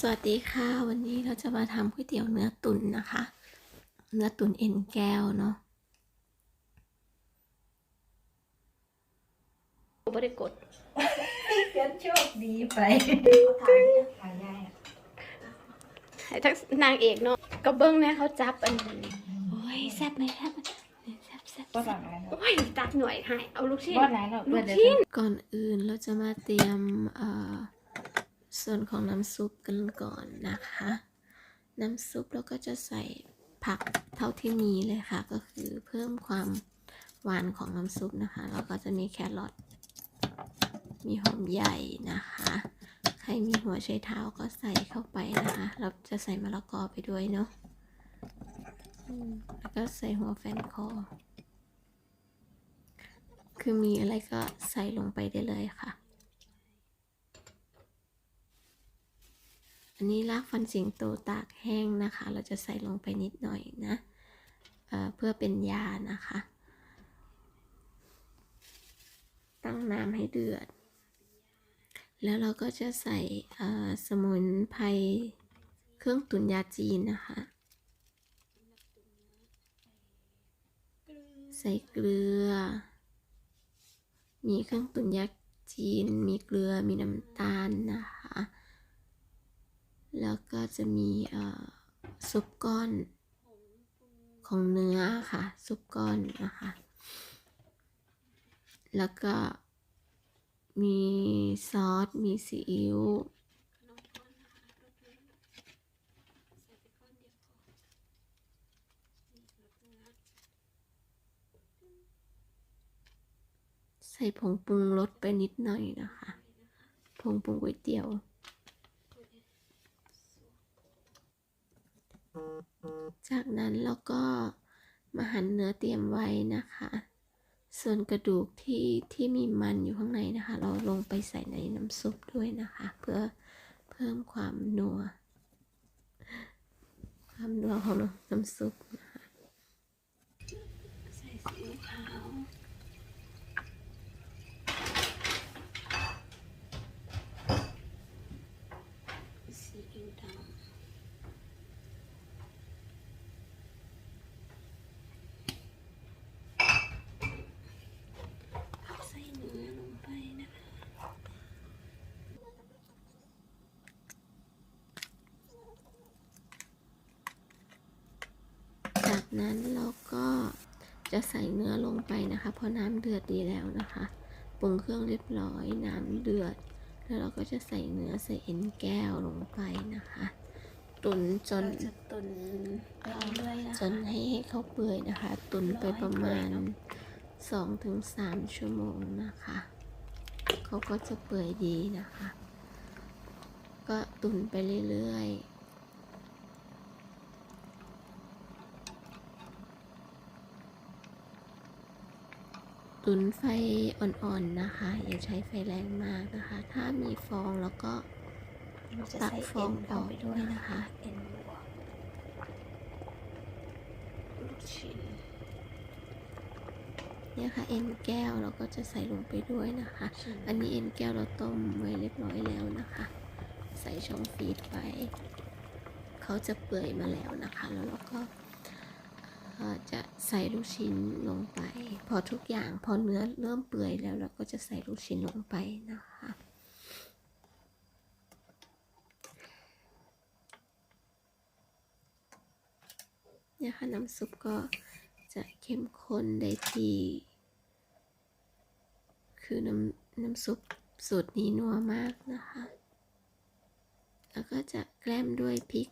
สวัสดีค่ะ วันนี้เราจะมาทำก๋วยเตี๋ยวเนื้อตุ๋นนะคะ เนื้อตุ๋นเอ็นแก้วเนาะไม่ได้กดเกินโชคดีไปให้ทั้งนางเอกเนาะก็เบิ้งแม่เขาจับอันนี้โอ้ยแซ่บไหมแซ่บไหมแซ่บแซ่บว่าแซ่บหลายแล้วโอ้ยตักหน่อยให้เอาลูกชิ้นว่าหลายแล้วลูกชิ้นก่อนอื่นเราจะมาเตรียมเอ่อ ส่วนของน้ำซุปกันก่อนนะคะ น้ำซุปเราก็จะใส่ผักเท่าที่มีเลยค่ะ ก็คือเพิ่มความหวานของน้ำซุปนะคะแล้วก็จะมีแครอทมีหอมใหญ่นะคะ ใครมีหัวไชเท้าก็ใส่เข้าไปนะคะ เราจะใส่มะละกอไปด้วยเนาะแล้วก็ใส่หัวแฟนคอ คือมีอะไรก็ใส่ลงไปได้เลยค่ะ อันนี้รากฟันสิงโตตากแห้งนะคะ เราจะใส่ลงไปนิดหน่อยนะเเพื่อเป็นยานะคะ ตั้งน้ำให้เดือด แล้วเราก็จะใส่สมุนไพรเครื่องตุ๋นยาจีนนะคะ ใส่เกลือ มีเครื่องตุ๋นยาจีน มีเกลือ มีน้ำตาลนะคะ แล้วก็จะมีซุปก้อนของเนื้อค่ะ ซุปก้อนนะคะ แล้วก็มีซอส มีซีอิ๊วใส่ผงปรุงรสไปนิดหน่อยนะคะ ผงปรุงก๋วยเตี๋ยว จากนั้นเราก็มาหั่นเนื้อเตรียมไว้นะคะ ส่วนกระดูกที่ที่มีมันอยู่ข้างในนะคะ เราลงไปใส่ในน้ำซุปด้วยนะคะ เพื่อเพิ่มความนัว ความนัวของน้ำซุปนะคะ ใส่ซีอิ๊วขาว ซีอิ๊วดำใส่เนื้อลงไปนะคะ จาก นั้นเราก็จะใส่เนื้อลงไปนะคะเพราะน้ำเดือดดีแล้วนะคะปรุงเครื่องเรียบร้อยน้ำเดือด แล้วเราก็จะใส่เนื้อใส่เอ็นแก้วลงไปนะคะ ตุนจนจะตุนไปเรื่อยๆนะจนให้ให้เขาเปื่อยนะคะ ตุนไปประมาณสองถึงสามชั่วโมงนะคะ เขาก็จะเปื่อยดีนะคะ ก็ตุนไปเรื่อยๆ ตุนไฟอ่อนๆนะคะ อย่าใช้ไฟแรงมากนะคะ ถ้ามีฟองแล้วก็เราจะตักใส่ฟเอ็องนอเข้าอกไปด้วยนะนะคะเอ็นวัวลูกชิ้นเนี่ยค่ะเอ็นแก้วเราก็จะใส่ลงไปด้วยนะคะ อันนี้เอ็นแก้วเราต้มไว้เรียบร้อยแล้วนะคะ ใส่ช่องฟีดไป เขาจะเปื่อยมาแล้วนะคะ แล้วเราก็ จะใส่ลูกชิ้นลงไป พอทุกอย่างพอเนื้อเริ่มเปื่อยแล้วเราก็จะใส่ลูกชิ้นลงไปนะคะเนี่ยค่ะน้ำซุปก็จะเข้มข้นได้ที่ คือน้ำน้ำซุปสูตรนี้นัวมากนะคะ แล้วก็จะแกล้มด้วยพริก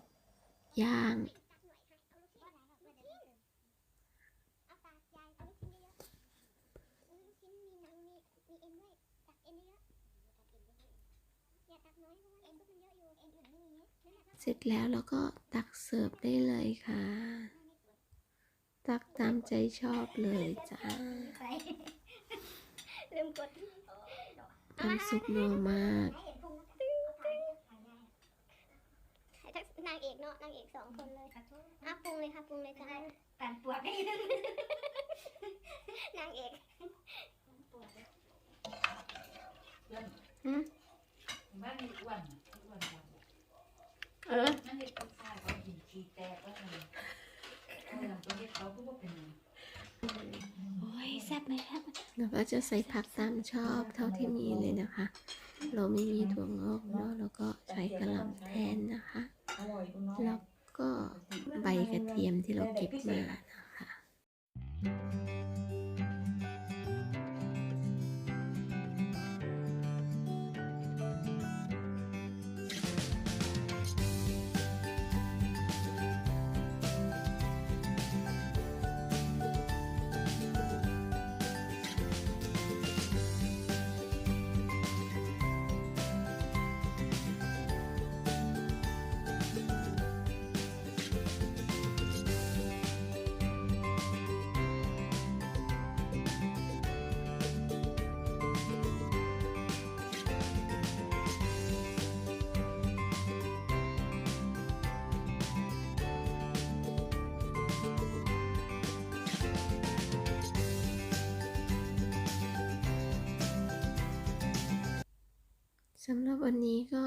ย่าง เสร็จแล้วเราก็ตักเสิร์ฟได้เลยค่ะ ตักตามใจชอบเลยจ้าลืมกดน้ำซุปนัวมากนางเอกเนาะนางเอกสองคนเลยอะปรุงเลยค่ะปรุงเลยจ้าการปวดให้นางเอก ออนั่นเด็กผู้ชายเขากินขี้แตกก็เลยเออตัวเด็กเขาก็ว่าเป็นโอ้ยแซ่บไหมแซ่บไหมเราก็จะใส่ผักตามชอบเท่าที่มีเลยนะคะ เราไม่มีถั่วงอกเนาะเราก็ใช้กระหล่ำแทนนะคะแล้วก็ใบกระเทียมที่เราเก็บมานะคะ สำหรับวันนี้ก็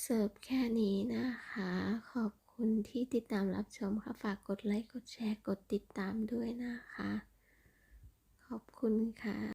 เสิร์ฟแค่นี้นะคะ ขอบคุณที่ติดตามรับชมค่ะ ฝากกดไลค์ กดแชร์ กดติดตามด้วยนะคะ ขอบคุณค่ะ